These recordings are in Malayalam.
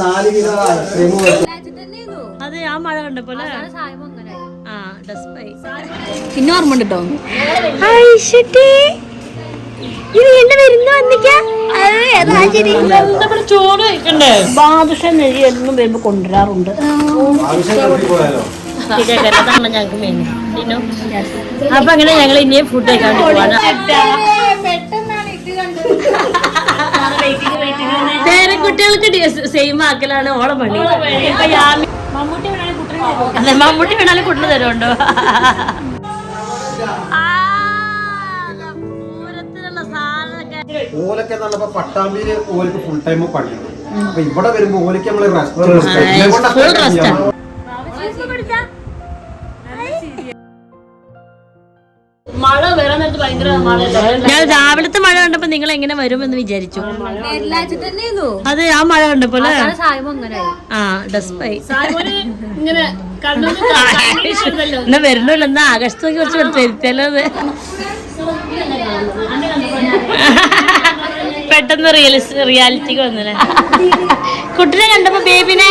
നാല് കിലോ ഐസ്ക്രീം അതെ ആ മഴ കണ്ടപ്പോലെ ആ പിന്നെ ഓർമ്മ ഉണ്ട്? കേട്ടോ ഇത് വരുന്നു ചോറ് കഴിക്കണ്ടേ? ബാദുഷ നെഴി എന്നും വരുമ്പോ കൊണ്ടുവരാറുണ്ട്. അപ്പൊ അങ്ങനെ ഞങ്ങൾ ഇനിയും ഫുഡ് കഴിക്കാൻ പോവാണ്. പേരക്കുട്ടികൾക്ക് സെയിം ആക്കലാണ് ഓളെ പണി. അതെ മമ്മൂട്ടി വേണാലും കുട്ടിന് തരുമുണ്ടോ ഓലൊക്കെ നല്ലപ്പോ പട്ടാമ്പിയിൽ ഓലക്ക് ഫുൾ ടൈം പണിയാണ്. അപ്പൊ ഇവിടെ വരുമ്പോ ഓലക്ക് നമ്മൾ റെസ്റ്റ് മഴ വരാൻ നേരത്ത് ഭയങ്കര ഞാൻ രാവിലത്തെ മഴ കണ്ടപ്പോ നിങ്ങൾ എങ്ങനെ വരുമെന്ന് വിചാരിച്ചു. അത് ആ മഴ കണ്ടപ്പോ അല്ലേ? ആ ഡസ്പായി. ഇങ്ങനെ എന്നാ വരണല്ലോ എന്നാ ആകാശത്തേക്ക് കുറച്ച് വരുത്തല്ലോ അത്? പെട്ടെന്ന് റിയലിസ് റിയാലിറ്റിക്ക് വന്നല്ലേ? കുട്ടിനെ കണ്ടപ്പോ ബേബിനെ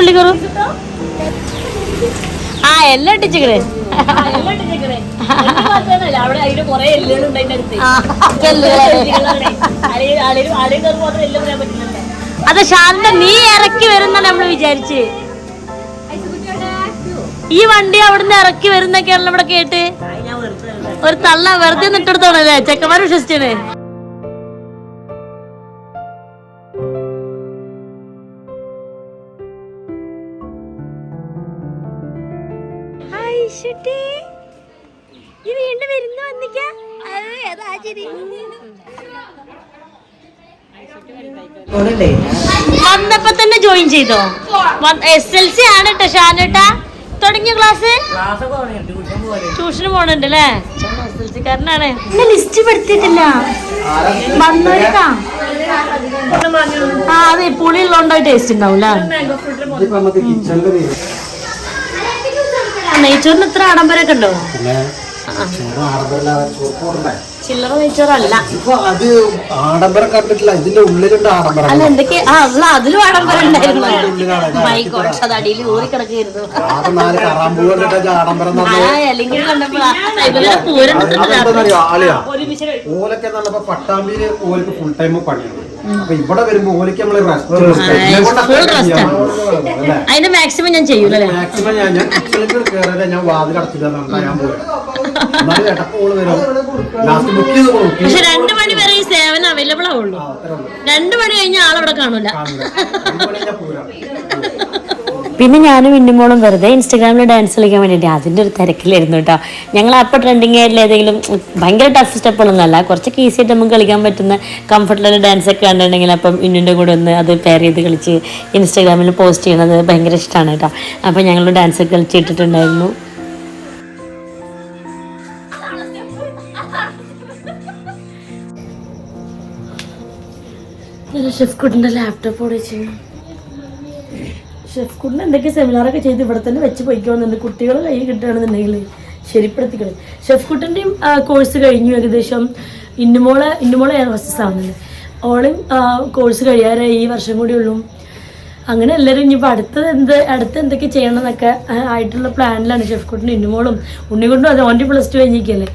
ഉള്ളി കയറും. ആ എല്ലാം ഇട്ടിച്ചിക്കണേ. അതെ ശാന്ത നീ ഇറക്കി വരുന്ന നമ്മൾ വിചാരിച്ച്. ഈ വണ്ടി അവിടുന്ന് ഇറക്കി വരുന്നൊക്കെയാണല്ലോ ഇവിടെ കേട്ട്. ഒരു തള്ള വെറുതെ നിട്ടെടുത്തോളല്ലേ ചെക്കന്മാർ വിശ്വസിച്ചേ ഇത് വീണ്ടും വരുന്ന വന്നിക്കാ. വന്നപ്പോ തന്നെ ജോയിൻ ചെയ്തോ? എസ് എൽ സി ആണ് കേട്ടോ ഷാനേട്ടാ. തുടങ്ങിയ ക്ലാസ്? ട്യൂഷന് പോണുണ്ട് അല്ലേ എസ് എൽ സി കാരനാണ് ലിസ്റ്റ് പെടുത്തിട്ടില്ല ആ അതെ പുളി ഉള്ളതുകൊണ്ട് ടേസ്റ്റ് ഉണ്ടാവൂല നെയ്ച്ചോറിന് ഇത്ര ആഡംബരമൊക്കെ ഉണ്ടോ? ചില്ലറ നെയ്ച്ചോറല്ല. അത് ആഡംബരം കണ്ടിട്ടില്ല ഇതിന്റെ ഉള്ളിലുണ്ട് ആഡംബരം അല്ല എന്തൊക്കെ? ആ ഉള്ള അതിലും ആഡംബരം ഉണ്ടായിരുന്നു. അത് അടിയിൽ ഊറി കിടക്കായിരുന്നു അല്ലെങ്കിൽ കണ്ടപ്പോ പൂരം ഓലൊക്കെ പട്ടാമ്പിയിൽ ഓലക്ക് ഫുൾ ടൈം പണിയാണ്. അപ്പൊ ഇവിടെ വരുമ്പോ ഓലിക്ക് നമ്മൾ അതിന്റെ മാക്സിമം ഞാൻ ചെയ്യൂലേ മാക്സിമം ഞാൻ ഞാൻ കിച്ചണിലേക്ക് കയറിയത് ഞാൻ വാതിൽ അടച്ചില്ല ഞാൻ പോയി എന്നാലും ഇടയ്ക്ക് ഓൾ വരും. ലാസ്റ്റ് ബുക്ക് ചെയ്ത് പക്ഷെ രണ്ടു മണി വരെ ഈ സേവനം അവൈലബിൾ ആവുള്ളൂ. രണ്ടു മണി കഴിഞ്ഞ ആളവിടെ കാണൂല. പിന്നെ ഞാനും മിന്നുമോളും വെറുതെ ഇൻസ്റ്റാഗ്രാമിൽ ഡാൻസ് കളിക്കാൻ വേണ്ടിയിട്ട് അതിന്റെ ഒരു തിരക്കിലായിരുന്നു കേട്ടോ. ഞങ്ങൾ അപ്പോൾ ട്രെൻഡിങ് ആയിട്ടുള്ള ഏതെങ്കിലും ഭയങ്കര ടഫ് സ്റ്റെപ്പുകളൊന്നുമല്ല കുറച്ചൊക്കെ ഈസി ആയിട്ട് നമുക്ക് കളിക്കാൻ പറ്റുന്ന കംഫർട്ടബിൾ ഡാൻസ് ഒക്കെ കണ്ടിട്ടുണ്ടെങ്കിൽ അപ്പം ഇന്നിന്റെ കൂടെ ഒന്ന് അത് പെയർ ചെയ്ത് കളിച്ച് ഇൻസ്റ്റാഗ്രാമിൽ പോസ്റ്റ് ചെയ്യുന്നത് ഭയങ്കര ഇഷ്ടമാണ് കേട്ടോ. അപ്പം ഞങ്ങൾ ഡാൻസ് ഒക്കെ കളിച്ചിട്ടിട്ടുണ്ടായിരുന്നു ഷെഫ് കുട്ടിന്റെ ലാപ്ടോപ്പ് ഓടെ ഷെഫ് കുട്ടിന് എന്തൊക്കെ സെമിനാറൊക്കെ ചെയ്ത് ഇവിടെ തന്നെ വെച്ച് പോയിക്കോന്നുണ്ട്. കുട്ടികൾ കൈ കിട്ടുകയാണെന്നുണ്ടെങ്കിൽ ശരിപ്പെടുത്തിക്കളെ. ഷെഫ് കുട്ടന്റെയും കോഴ്സ് കഴിഞ്ഞു ഏകദേശം. ഇന്നുമോളെ ഇന്നുമോളെ എയർ ഹോസ്റ്റസ് ആവുന്നുണ്ട് ഓളും കോഴ്സ് കഴിയാറായി ഈ വർഷം കൂടി ഉള്ളൂ. അങ്ങനെ എല്ലാവരും ഇനിയിപ്പോൾ അടുത്തത് എന്ത് അടുത്ത് എന്തൊക്കെ ചെയ്യണം എന്നൊക്കെ ആയിട്ടുള്ള പ്ലാനിലാണ് ഷെഫ് കുട്ടിന്റെ ഇന്നുമോളും. ഉണ്ണിക്കൊണ്ടും അത് ഓന്റെ പ്ലസ് ടു കഴിഞ്ഞിരിക്കല്ലേ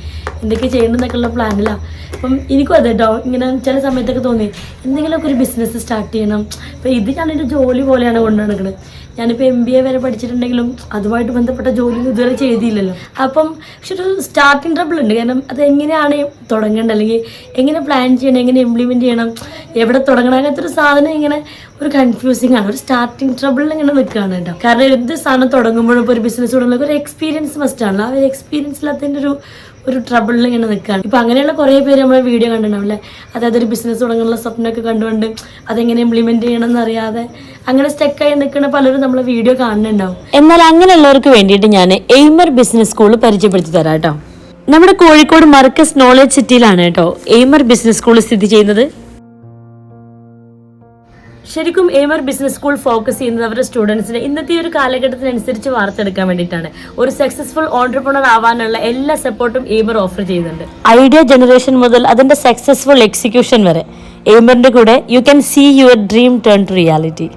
എന്തൊക്കെ ചെയ്യണം എന്നൊക്കെയുള്ള പ്ലാനിലാണ് അപ്പം എനിക്കും അതെ കേട്ടോ ഇങ്ങനെ ചില സമയത്തൊക്കെ തോന്നി എന്തെങ്കിലുമൊക്കെ ഒരു ബിസിനസ് സ്റ്റാർട്ട് ചെയ്യണം. അപ്പോൾ ഇത് ഞാനൊരു ജോലി പോലെയാണ് കൊണ്ടു നടക്കുന്നത് ഞാനിപ്പോൾ എം ബി എ വരെ പഠിച്ചിട്ടുണ്ടെങ്കിലും അതുമായിട്ട് ബന്ധപ്പെട്ട ജോലി ഇതുവരെ ചെയ്തില്ലല്ലോ. അപ്പം പക്ഷെ ഒരു സ്റ്റാർട്ടിങ് ട്രബിൾ ഉണ്ട്. കാരണം അത് എങ്ങനെയാണ് തുടങ്ങേണ്ടത്? അല്ലെങ്കിൽ എങ്ങനെ പ്ലാൻ ചെയ്യണം? എങ്ങനെ ഇംപ്ലിമെന്റ് ചെയ്യണം? എവിടെ തുടങ്ങണം? അങ്ങനത്തെ ഒരു സാധനം ഇങ്ങനെ ഒരു കൺഫ്യൂസിങ് ആണ്. ഒരു സ്റ്റാർട്ടിങ് ട്രബിളിൽ ഇങ്ങനെ നിൽക്കുകയാണ് കേട്ടോ. കാരണം എന്ത് സാധനം തുടങ്ങുമ്പോഴും ഇപ്പോൾ ഒരു ബിസിനസ് തുടങ്ങുമ്പോൾ ഒരു എക്സ്പീരിയൻസ് മസ്റ്റ് ആണ്. ആ ഒരു എക്സ്പീരിയൻസ് ഇല്ലാത്തതിന്റെ ഒരു ഒരു ട്രബിളിൽ ഇങ്ങനെ നിൽക്കുകയാണ് ഇപ്പൊ അങ്ങനെയുള്ള കുറേ പേര് നമ്മൾ വീഡിയോ കണ്ടിട്ടുണ്ടാവില്ലേ? അതായത് ഒരു ബിസിനസ് തുടങ്ങാനുള്ള സ്വപ്നമൊക്കെ കണ്ടുകൊണ്ട് അതെങ്ങനെ ഇംപ്ലിമെന്റ് ചെയ്യണമെന്ന് എന്നറിയാതെ അങ്ങനെ സ്റ്റെക്കായി നിൽക്കുന്ന പലരും നമ്മളെ വീഡിയോ കാണുന്നുണ്ടാവും. എന്നാൽ അങ്ങനെയുള്ളവർക്ക് വേണ്ടിയിട്ട് ഞാൻ എയ്മർ ബിസിനസ് സ്കൂൾ പരിചയപ്പെടുത്തി തരാം കേട്ടോ. നമ്മുടെ കോഴിക്കോട് മർക്കസ് നോളജ് സിറ്റിയിലാണ് കേട്ടോ എയ്മർ ബിസിനസ് സ്കൂൾ സ്ഥിതി ചെയ്യുന്നത്. ശരിക്കും എയ്മർ ബിസിനസ് സ്കൂൾ ഫോക്കസ് ചെയ്യുന്നത് അവരുടെ സ്റ്റുഡൻസിനെ ഇന്നത്തെ ഒരു കാലഘട്ടത്തിനനുസരിച്ച് വാർത്തെടുക്കാൻ വേണ്ടിയിട്ടാണ്. ഒരു സക്സസ്ഫുൾ ഓണ്ടർപ്രണർ ആവാനുള്ള എല്ലാ സപ്പോർട്ടും എയ്മർ ഓഫർ ചെയ്യുന്നുണ്ട്. ഐഡിയ ജനറേഷൻ മുതൽ അതിന്റെ സക്സസ്ഫുൾ എക്സിക്യൂഷൻ വരെ. എയ്മറിന്റെ കൂടെ you can see your dream turn to reality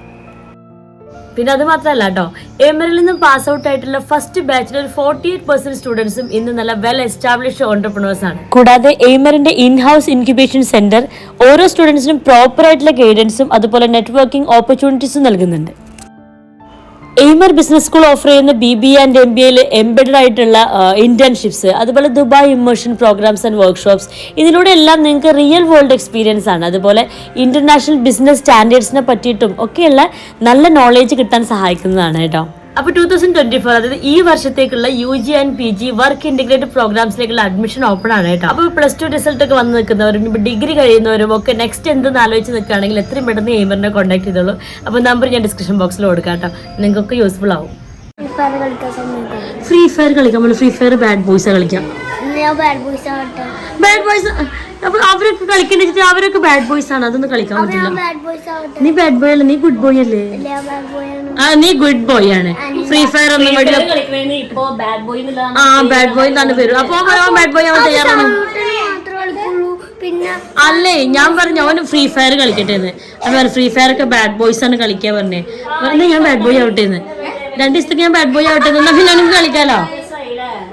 പിന്നെ അത് മാത്രമല്ല കേട്ടോ എമറിൽ നിന്നും പാസ് ഔട്ട് ആയിട്ടുള്ള ഫസ്റ്റ് ബാച്ചിൽ ഒരു ഫോർട്ടി എയ്റ്റ് പെർസെന്റ് സ്റ്റുഡൻസും ഇന്ന് നല്ല വെൽ എസ്റ്റാബ്ലിഷ്ഡ് ഓണ്ടർപ്രണേഴ്സ് ആണ്. കൂടാതെ എയ്മറിന്റെ ഇൻ ഹൗസ് ഇൻക്യുബേഷൻ സെന്റർ ഓരോ സ്റ്റുഡൻസിനും പ്രോപ്പർ ആയിട്ടുള്ള ഗൈഡൻസും അതുപോലെ നെറ്റ്വർക്കിംഗ് ഓപ്പർച്യൂണിറ്റീസും നൽകുന്നുണ്ട്. എയ്മർ ബിസിനസ് സ്കൂൾ ഓഫർ ചെയ്യുന്ന B B and M B എയിൽ എംബഡഡ് ആയിട്ടുള്ള ഇന്റേൺഷിപ്സ് അതുപോലെ Dubai immersion programs and workshops. ഇതിലൂടെ എല്ലാം നിങ്ങൾക്ക് റിയൽ വേൾഡ് എക്സ്പീരിയൻസ് ആണ്. അതുപോലെ ഇന്റർനാഷണൽ ബിസിനസ് സ്റ്റാൻഡേർഡ്സിനെ പറ്റിയിട്ടും ഒക്കെയുള്ള നല്ല നോളേജ് കിട്ടാൻ സഹായിക്കുന്നതാണ് കേട്ടോ. അപ്പൊ ടൂ തൗസൻഡ് ട്വന്റി ഫോർ അതായത് ഈ വർഷത്തേക്കുള്ള U G and P G work integrated പ്രോഗ്രാംസിലേക്കുള്ള admission open ആണ് കേട്ടോ. അപ്പൊ പ്ലസ് ടു റിസൾട്ട് ഒക്കെ വന്ന് നിൽക്കുന്നവരും ഇപ്പൊ ഡിഗ്രി കഴിയുന്നവരും ഒക്കെ നെക്സ്റ്റ് എന്തെന്ന് ആലോചിച്ച് നിൽക്കുകയാണെങ്കിൽ എത്രയും പെട്ടെന്ന് എയ്മറിനെ കോൺടാക്ട് ചെയ്തോളൂ. അപ്പൊ നമ്പർ ഞാൻ ഡിസ്ക്രിപ്ഷൻ ബോക്സിൽ കൊടുക്കാം കേട്ടോ. നിങ്ങൾക്ക് യൂസ്ഫുൾ ആവും. ഫ്രീ ഫയർ കളിക്കാം നമ്മൾ ഫ്രീ ഫയർ ബാഡ് ബോയ്സ് കളിക്കാം. ബാഡ് ബോയ്സ് അപ്പൊ അവരൊക്കെ കളിക്കണ്ട അവരൊക്കെ ബാഡ് ബോയ്സ് ആണ്. അതൊന്നും കളിക്കാൻ പറ്റില്ല നീ ബാഡ് ബോയ് അല്ല? നീ ഗുഡ് ബോയ് അല്ലേ? ആ നീ ഗുഡ് ബോയ് ആണ്. ഫ്രീ ഫയർ ഒന്നും കൂടി ഇപ്പൊ ബാഡ് ബോയ് എന്നുള്ള ആ ബാഡ് ബോയ് തന്നെ വരും അപ്പൊ ബാഡ് ബോയ് ആവാൻ തയ്യാറാണ്? പിന്നെ അല്ലേ ഞാൻ പറഞ്ഞു അവന് ഫ്രീ ഫയർ കളിക്കട്ടെ എന്ന് അവൻ ഫ്രീ ഫയർ ഒക്കെ ബാഡ് ബോയ്സ് ആണ് കളിക്കാൻ പറഞ്ഞേ. പറഞ്ഞു ഞാൻ ബാഡ് ബോയ് ആവട്ടെ എന്ന് രണ്ട് ദിവസത്തേക്ക് ഞാൻ ബാഡ് ബോയ് ആവട്ടെ എന്ന് പിന്നെ കളിക്കാലോ?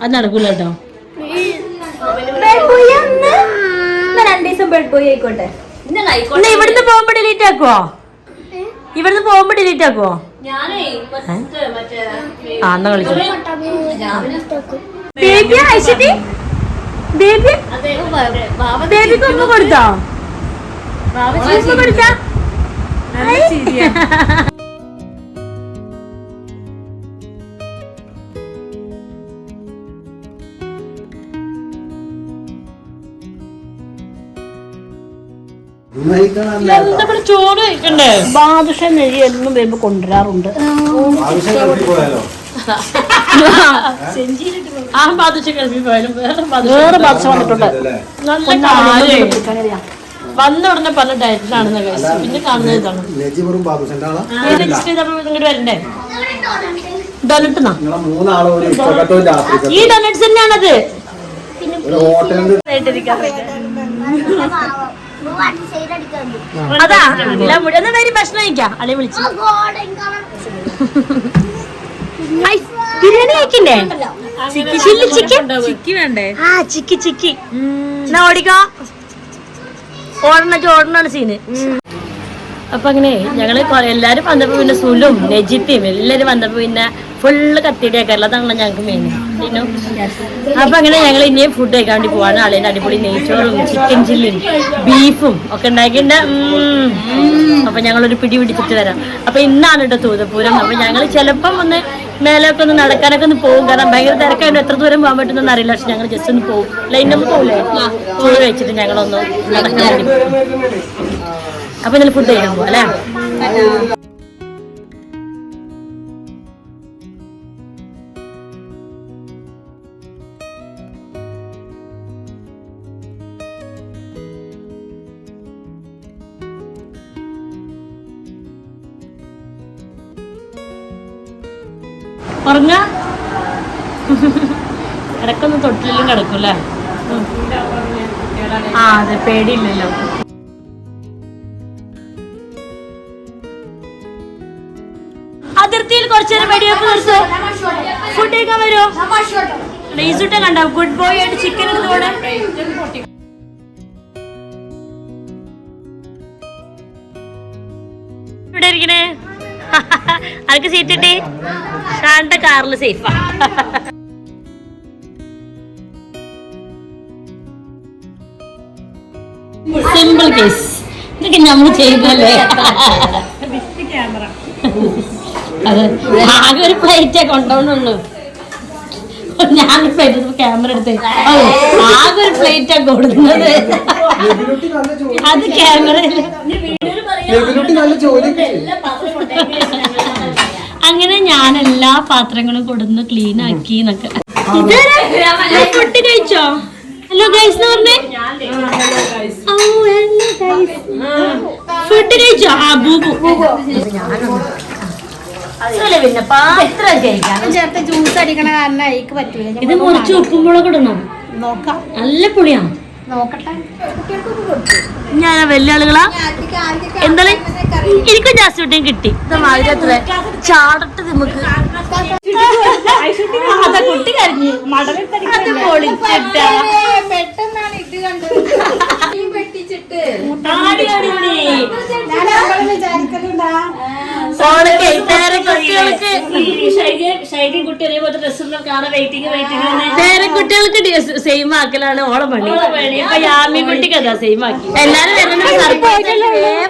അത് നടക്കൂല കേട്ടോ രണ്ടു ദിവസം ബെഡ് ബോയ് ആയിക്കോട്ടെ. എന്നാ ഇവിടുന്ന് പോകുമ്പോ ഡിലീറ്റ് ആക്കുവോ? ഇവിടുന്ന് പോകുമ്പോ ഡിലീറ്റ് ആക്കുവോ? ആ എന്നാ കളിച്ചു ബേബി ബേബി ബേബിക്ക് ഉമ്മ കൊടുത്തോ? ഉമ്മ കൊടുത്താ ചോറ് കഴിക്കണ്ടേ? ബാദുഷ നെഴി എന്നും വരുമ്പോ കൊണ്ടുവരാറുണ്ട്. ആ. ബാദുഷ ഗൾഫിൽ പോയാലും? വേറെ ബാദുഷ വേറെ ബാദുഷ വന്നിട്ടുണ്ട്. അല്ലേ നല്ല കാര്യം. വന്ന ഉടനെ പല ഡയറ്റിലാണെന്ന് കഴിച്ചു പിന്നെ കാണുന്നത് ഇതാണ്. ഇങ്ങോട്ട് വരണ്ടേ? ഈ ഡൊനട്ട്സ് തന്നെയാണത്. ഹോട്ടലിൽ അതാ എല്ലാം മുടി ഒന്ന് വരും ഭക്ഷണം കഴിക്കാം. അളി വിളിച്ചു. ബിരിയാണി കഴിക്കണ്ടേ ചില്ലി ചിക്കൻ ചിക്കി വേണ്ടേ? ആ ചിക്കി ചിക്കി. എന്നാ ഓടിക്കോ. ഓടണ ഓടണാണ് സീന് അപ്പൊ അങ്ങനെ ഞങ്ങൾ കൊറേ എല്ലാരും വന്നപ്പോ പിന്നെ സുലും നജിത്തിയും എല്ലാരും വന്നപ്പോ പിന്നെ ഫുള്ള് കത്തിയിട്ടേക്കാറില്ല അതാണ് ഞങ്ങൾക്ക് മെയിൻ അപ്പൊ അങ്ങനെ ഞങ്ങൾ ഇനിയും ഫുഡ് കഴിക്കാൻ വേണ്ടി പോവാണ്. ആളിന്റെ അടിപൊളി നെയ്ച്ചോറും ചിക്കൻ ചില്ലിയും ബീഫും ഒക്കെ ഉണ്ടാക്കിണ്ട് അപ്പൊ ഞങ്ങളൊരു പിടി പിടിച്ചിട്ട് വരാം. അപ്പൊ ഇന്നാണ് കേട്ടോ തൂതപ്പൂരം അപ്പൊ ഞങ്ങൾ ചിലപ്പം ഒന്ന് മേലൊക്കെ ഒന്ന് നടക്കാനൊക്കെ ഒന്ന് പോകും. കാരണം ഭയങ്കര തിരക്കായിട്ട് എത്ര ദൂരം പോകാൻ പറ്റുന്ന അറിയില്ല. പക്ഷെ ഞങ്ങൾ ജസ്റ്റ് ഒന്ന് പോകും ലൈനൊന്നും പോകില്ലേ ചോറ് കഴിച്ചിട്ട് ഞങ്ങളൊന്ന് നടക്കാൻ അപ്പൊ ഇന്നലെ ഫുഡ് കഴിക്കാൻ പോവാ അല്ലേ? ഉറങ്ങ? ഇടക്കൊന്നും തൊട്ടിലും കിടക്കൂല്ലേ ആ അതെ പേടിയില്ലല്ലോ. അതിർത്തിയിൽ കുറച്ചു നേരം നിർത്തോ. ഫുഡ് കഴിക്കാൻ വരുമോ കണ്ടോ? ഗുഡ് ബോയ് ആയിട്ട് ചിക്കൻ എടുത്തോടെ ഇവിടെ ഇരിക്കണേ? ആർക്ക് സീറ്റ് കിട്ടി? ഷാന്റെ കാറിൽ സേഫാ സിമ്പിൾ കേസ് ഇതൊക്കെ നമ്മൾ ചെയ്തല്ലേ? അതെ. ആകെ ഒരു പ്ലേറ്റേ കൊണ്ടുപോകുന്നുള്ളൂ. ഞാൻ ക്യാമറ എടുത്ത് ആകെ ഒരു പ്ലേറ്റാ കൊടുക്കുന്നത്. അത് ക്യാമറയിൽ അങ്ങനെ ഞാൻ എല്ലാ പാത്രങ്ങളും കൊടുന്ന് ക്ലീൻ ആക്കി എന്നൊക്കെ. ഫുഡ് കഴിച്ചോ? ഹലോ ഗൈസ് എന്ന് പറഞ്ഞേ? ഫുഡ് കഴിച്ചോ? ആ ബൂബു. പിന്നെ പാത്രം കഴിക്കാം ചേർത്ത് ജ്യൂസ് അടിക്കണ കാരണം എനിക്ക് പറ്റൂല. ഇത് മുറിച്ച് ഉപ്പുമുളക് ഇടണം? നോക്കാം. നല്ല പുളിയാണ് നോക്കട്ടെ. ഞാൻ വലിയ ആളുകളാ. എന്തായാലും എനിക്കും ജാസ്തി കുട്ടിയും കിട്ടി. ചാടട്ട് നമുക്ക്. അതാ കുട്ടി കരഞ്ഞു. പൊളിച്ചിട്ടാ. പെട്ടെന്നാണ് ഇത് കണ്ടത്. കുട്ടി കാണാൻ വെയിറ്റിംഗ് വെയിറ്റിംഗ് കുട്ടികൾക്ക്. സെയിം ആക്കലാണ് ഓളം പണി. ഇപ്പൊ യാമി കുട്ടിക്ക് അതാ സെയിം ആക്കി. എല്ലാരും വരുന്ന സർപ്രൈസ്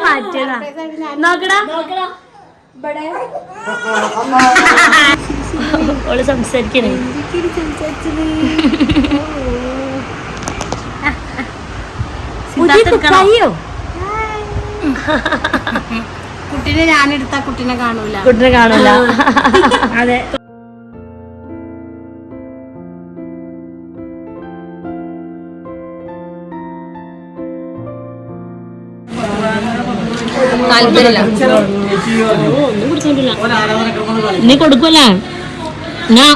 മാറ്റിയതാ നോക്കടാ. ഓൾ സംസാരിക്കണേ. കയ്യോ ഞാൻ ഞാനെടുത്താ കുട്ടീനെ കാണൂല. കുട്ടിനെ കാണൂല. അതെ. കൊടുക്കല്ല നീ കൊടുക്കൂല ഞാ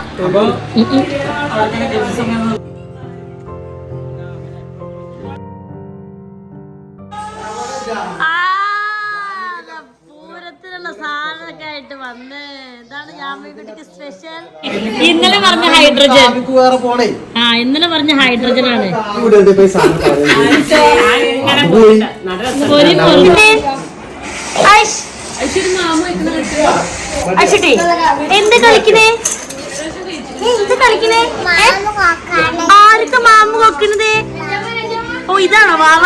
ഇന്നലെ പറഞ്ഞ ഹൈഡ്രജൻ. നമുക്ക് വേറെ പോണേ. ആ ഇന്നലെ പറഞ്ഞ ഹൈഡ്രജൻ ആണ് എന്ത് കളിക്കണേ? എന്ത് കളിക്കണേ? ആർക്ക് മാമു കൊക്കണത് ഓ ഇതാണോ വാവ?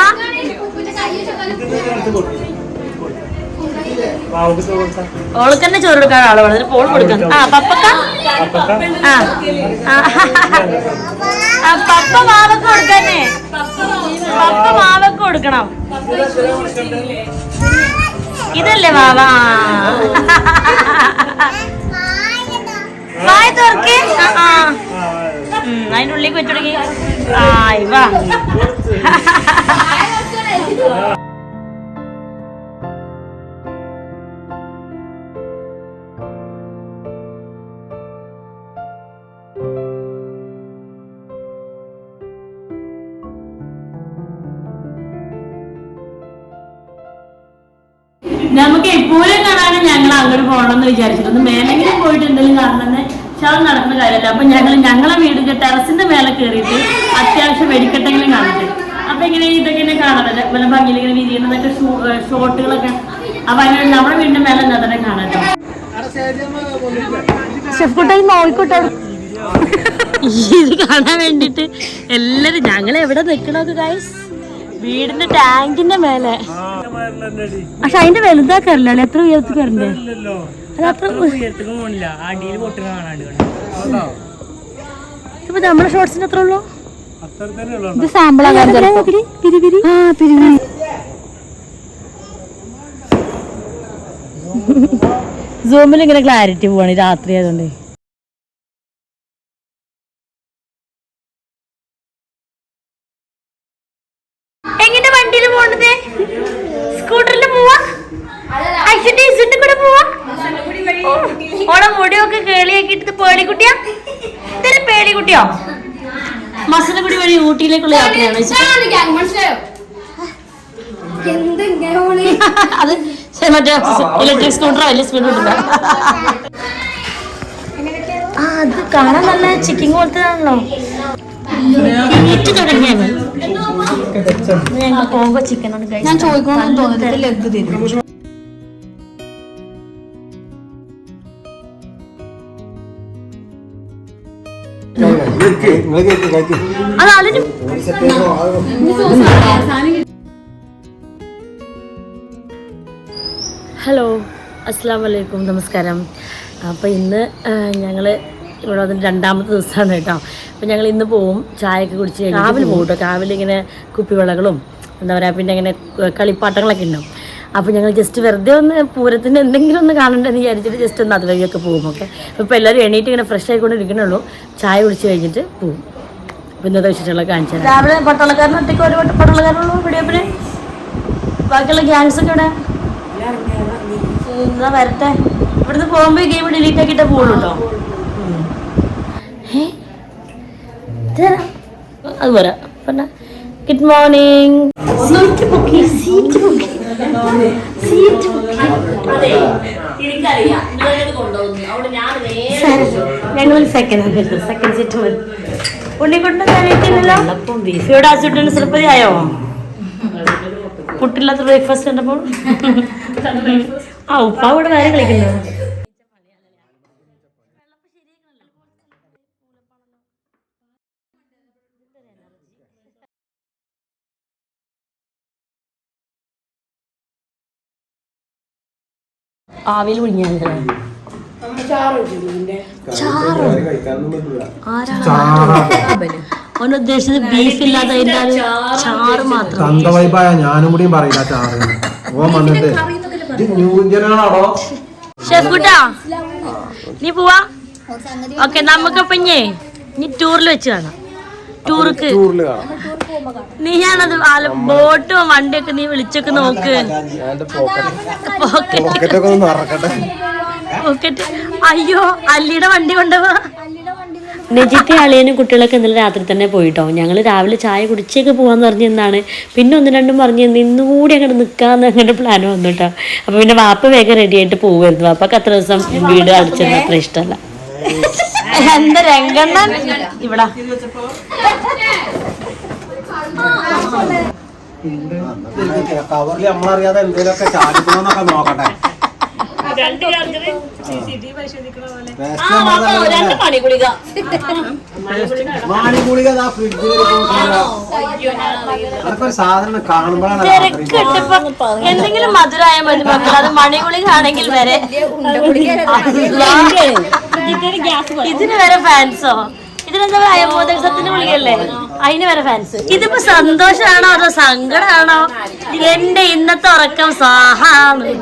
ഓൾക്ക് തന്നെ ചോറ് കൊടുക്കാൻ ആൾ വളരെ പോൾ കൊടുക്കാൻ. ആ പപ്പക്ക? ആ പപ്പ മാവക്ക് കൊടുക്കാനേ. പപ്പ മാവക്ക് കൊടുക്കണം. ഇതല്ലേ മാവ? വായ തുറക്കേ. ആ, അതിന്റെ ഉള്ളിലേക്ക് വെച്ചു തുടങ്ങി ആ ഇവ. നമുക്ക് എപ്പോഴും കാണാനും ഞങ്ങൾ അങ്ങോട്ട് പോകണമെന്ന് വിചാരിച്ചിട്ടുണ്ട്. മേലെങ്കിലും പോയിട്ട് എന്തെങ്കിലും കാണണമെന്ന് ശവം നടക്കുന്ന കാര്യമല്ല. അപ്പൊ ഞങ്ങൾ ഞങ്ങളെ വീടിന്റെ ടെറസിന്റെ മേലെ കയറിയിട്ട് അത്യാവശ്യം വെടിക്കെട്ടെങ്കിലും കാണട്ടെ. അപ്പൊ ഇങ്ങനെ ഇതൊക്കെ ഇങ്ങനെ കാണാറില്ല വല്ല ഭംഗിയിൽ ഇങ്ങനെ വിരിയുന്നതൊക്കെ ഷോട്ടുകളൊക്കെ അപ്പൊ അങ്ങനെ നമ്മുടെ വീടിന്റെ മേലെ എന്നാ തന്നെ കാണട്ടെ നോയിക്കോട്ടെ. ഇത് കാണാൻ വേണ്ടിട്ട് എല്ലാരും ഞങ്ങൾ എവിടെ നിക്കണത് ഗൈസ് വീടിന്റെ ടാങ്കിന്റെ മേലെ. പക്ഷെ അതിന്റെ വലുതാക്കാറില്ല എത്ര ഉയർത്തി കയറണ്ടേ അത് അത്ര ഇപ്പൊ നമ്മുടെ ഷോർട്സിന് എത്ര ഉള്ളു? ഇത് സാമ്പിൾ സൂമിൽ ഇങ്ങനെ ക്ലാരിറ്റി പോവാണ് രാത്രി ആയതുകൊണ്ട്. പോണത് സ്കൂട്ടറിൽ പോവാ? ഐശ്വര്യ ഇസുന്റെ കൂടെ പോവാ? ഓളെ മുടിയൊക്കെ കേളിയാക്കിട്ട് പേളിക്കുട്ടിയാ ഇതൊരു പേളിക്കുട്ടിയോ മസനഗുടി വഴി ഊട്ടിയിലേക്കുള്ള യാത്രയാണ് അത് മറ്റേ ഇലക്ട്രിക് സ്കൂട്ടറോ വലിയ സ്പീഡ് കിട്ടില്ല ആ അത് കാണാൻ നല്ല ചിക്കിങ് പോലത്തേതാണല്ലോ ഞാൻ തോന്നിട്ട് തരും ഹലോ അസ്സാം വലൈക്കും നമസ്കാരം. അപ്പോൾ ഇന്ന് ഞങ്ങൾ ഇവിടെ വന്നിട്ട് രണ്ടാമത്തെ ദിവസമാണ് കേട്ടോ. അപ്പോൾ ഞങ്ങൾ ഇന്ന് പോവും ചായയൊക്കെ കുടിച്ച് കഴിഞ്ഞാൽ രാവിലെ പോകും കേട്ടോ രാവിലെ ഇങ്ങനെ കുപ്പിവിളകളും എന്താ പറയുക പിന്നെ ഇങ്ങനെ കളിപ്പാട്ടങ്ങളൊക്കെ ഉണ്ടാവും. അപ്പോൾ ഞങ്ങൾ ജസ്റ്റ് വെറുതെ ഒന്ന് പൂരത്തിന് എന്തെങ്കിലും ഒന്ന് കാണണ്ടെന്ന് വിചാരിച്ചിട്ട് ജസ്റ്റ് ഒന്ന് അതുവഴിയൊക്കെ പോകും ഓക്കെ അപ്പോൾ ഇപ്പോൾ എല്ലാവരും എണീറ്റ് ഇങ്ങനെ ഫ്രഷ് ആയിക്കൊണ്ടിരിക്കണുള്ളൂ ചായ കുടിച്ച് കഴിഞ്ഞിട്ട് പോകും അപ്പോൾ ഇന്നത്തെ തരാം. രാവിലെ പട്ടാളക്കാരൻ ഒറ്റയ്ക്ക് ഒരു പട്ടാളക്കാരുള്ളൂ പിന്നെ ബാക്കിയുള്ള ഗ്യാങ്സ് ഒക്കെ ഇവിടെ എന്നാ വരട്ടെ. ഇവിടുന്ന് പോകുമ്പോ ഗെയിം ഡിലീറ്റ് ആക്കിയിട്ടേ പോകുള്ളൂ കേട്ടോ അത് വരാം പിന്നെ ഗുഡ് മോർണിംഗ് സീറ്റ് ബുക്കി സീറ്റ് ബുക്കി സീറ്റ് ഞങ്ങൾ സെക്കൻഡ് സെക്കൻഡ് സീറ്റ് മതി. ഉണ്ണിക്കുട്ടൻ കഴിക്കുന്നില്ല ബീഫിയോട് ആസിഡിന് സിറപ്പതി ആയോ? പുട്ടില്ലാത്ത ബ്രേക്ക്ഫാസ്റ്റ് കണ്ടപ്പോൾ? ആ ഉപ്പ ഇവിടെ വേറെ കളിക്കുന്നു ആവിയിൽ കുഴിഞ്ഞാൽ ഓൻ ഉദ്ദേശിച്ചത് ബീഫ് ഇല്ലാതെ അതിന്റെ ആ ഒരു ചാറ് മാത്രം തന്തവൈബായ ഞാനും കൂടി പറയില്ല ചാറ് ഓൻ വന്നിട്ട് ഇത് ന്യൂ ജനാണോ ഷെഫ് കുട്ടാ? നീ പോവാ? ഓക്കെ നമുക്കപ്പഞ്ഞേ നീ ടൂറിൽ വെച്ച് കാണാം. ടൂർക്ക്. നീ ഞാനത് ബോട്ടും വണ്ടിയൊക്കെ നീ വിളിച്ചൊക്കെ നോക്ക്. പോക്കറ്റ്. പോക്കറ്റൊക്കെ ഒന്ന് പോക്കറ്റ്. അയ്യോ അല്ലിയുടെ വണ്ടി കൊണ്ടുപോ നജിത്തെ അളിയനും കുട്ടികളൊക്കെ ഇന്നലെ രാത്രി തന്നെ പോയിട്ടോ. ഞങ്ങൾ രാവിലെ ചായ കുടിച്ചേക്ക് പോകാന്ന് പറഞ്ഞ് എന്നാണ് പിന്നെ ഒന്ന് രണ്ടും പറഞ്ഞ് ഇന്നും കൂടി അങ്ങോട്ട് നിൽക്കാന്ന് അങ്ങനെ പ്ലാൻ വന്നു കേട്ടോ അപ്പൊ പിന്നെ വാപ്പ വേഗം റെഡി ആയിട്ട് പോകുമായിരുന്നു വാപ്പക്ക് അത്ര ദിവസം വീട് അടിച്ചത് അത്ര ഇഷ്ടമല്ല. എന്താ രംഗണ്ണൻ ഇവിടെ കവറിൽ നമ്മളറിയാതെ എന്തെങ്കിലുമൊക്കെ ചാടിക്കണോന്നൊക്കെ നോക്കട്ടെ രണ്ട് ചാർജറ് ആ. വാപ്പ രണ്ട് പണി ഗുളിക മാണിഗുളിക ദാ ഫ്രിഡ്ജിൽ അതൊക്കെ ഒരു സാധനം കാണുമ്പോഴാണ് അത് അത്രയും തിരക്കിട്ടിപ്പോ എന്തെങ്കിലും മധുരമായ മതി മക്കൾ അത് മണിഗുളിക ആണെങ്കിൽ വരെ. ഇതിന് വരെ ഫാൻസോ ഇതിനെന്താ പറയാ മോദകത്തിന്റെ ഗുളികയല്ലേ അതിന് വരെ ഫാൻസ് ഇതിപ്പോ സന്തോഷാണോ അതോ സങ്കടാണോ? എന്റെ ഇന്നത്തെ ഉറക്കം സാഹാന്ന്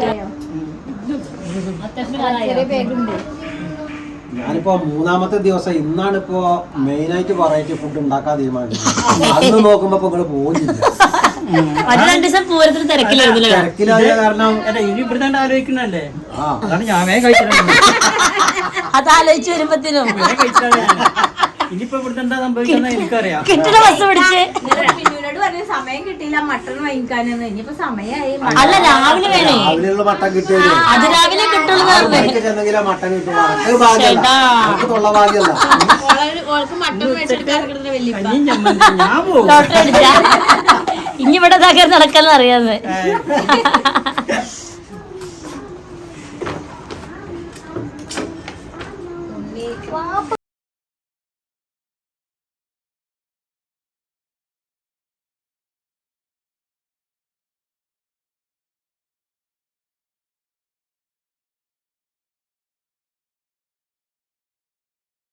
ഞാനിപ്പോ മൂന്നാമത്തെ ദിവസം ഇന്നാണ് ഇപ്പോ മെയിൻ ആയിട്ട് വെറൈറ്റി ഫുഡ് ഉണ്ടാക്കാൻ തീരുമാനിച്ചത്. അന്ന് നോക്കുമ്പോ ഇപ്പൊ നിങ്ങൾ പോകുന്നില്ല തിരക്കിലായ കാരണം അല്ല ഇനി ഇവിടുന്ന് ആലോചിക്കണല്ലേ ആ. അതാണ് ഞാൻ വേഗം കഴിച്ചിട്ടുണ്ട് അത് ആലോചിച്ച് വരുമ്പത്തിനും ഇനിയിപ്പോ ഇവിടുത്തെ എന്താ എനിക്കറിയാം. സമയം കിട്ടിയില്ല മട്ടൺ വാങ്ങിക്കാനെന്ന്. ഇനിയിപ്പോ അല്ല രാവിലെ വേണേ. രാവിലെയുള്ള കിട്ടിയത് അത് രാവിലെ ചെന്നെങ്കിലാ മട്ടൻ കിട്ടുള്ളൂ അത് തൊള്ള ഇനി ഇവിടെ ഇതാക്കാൻ നടക്കാന്ന് അറിയാന്ന്.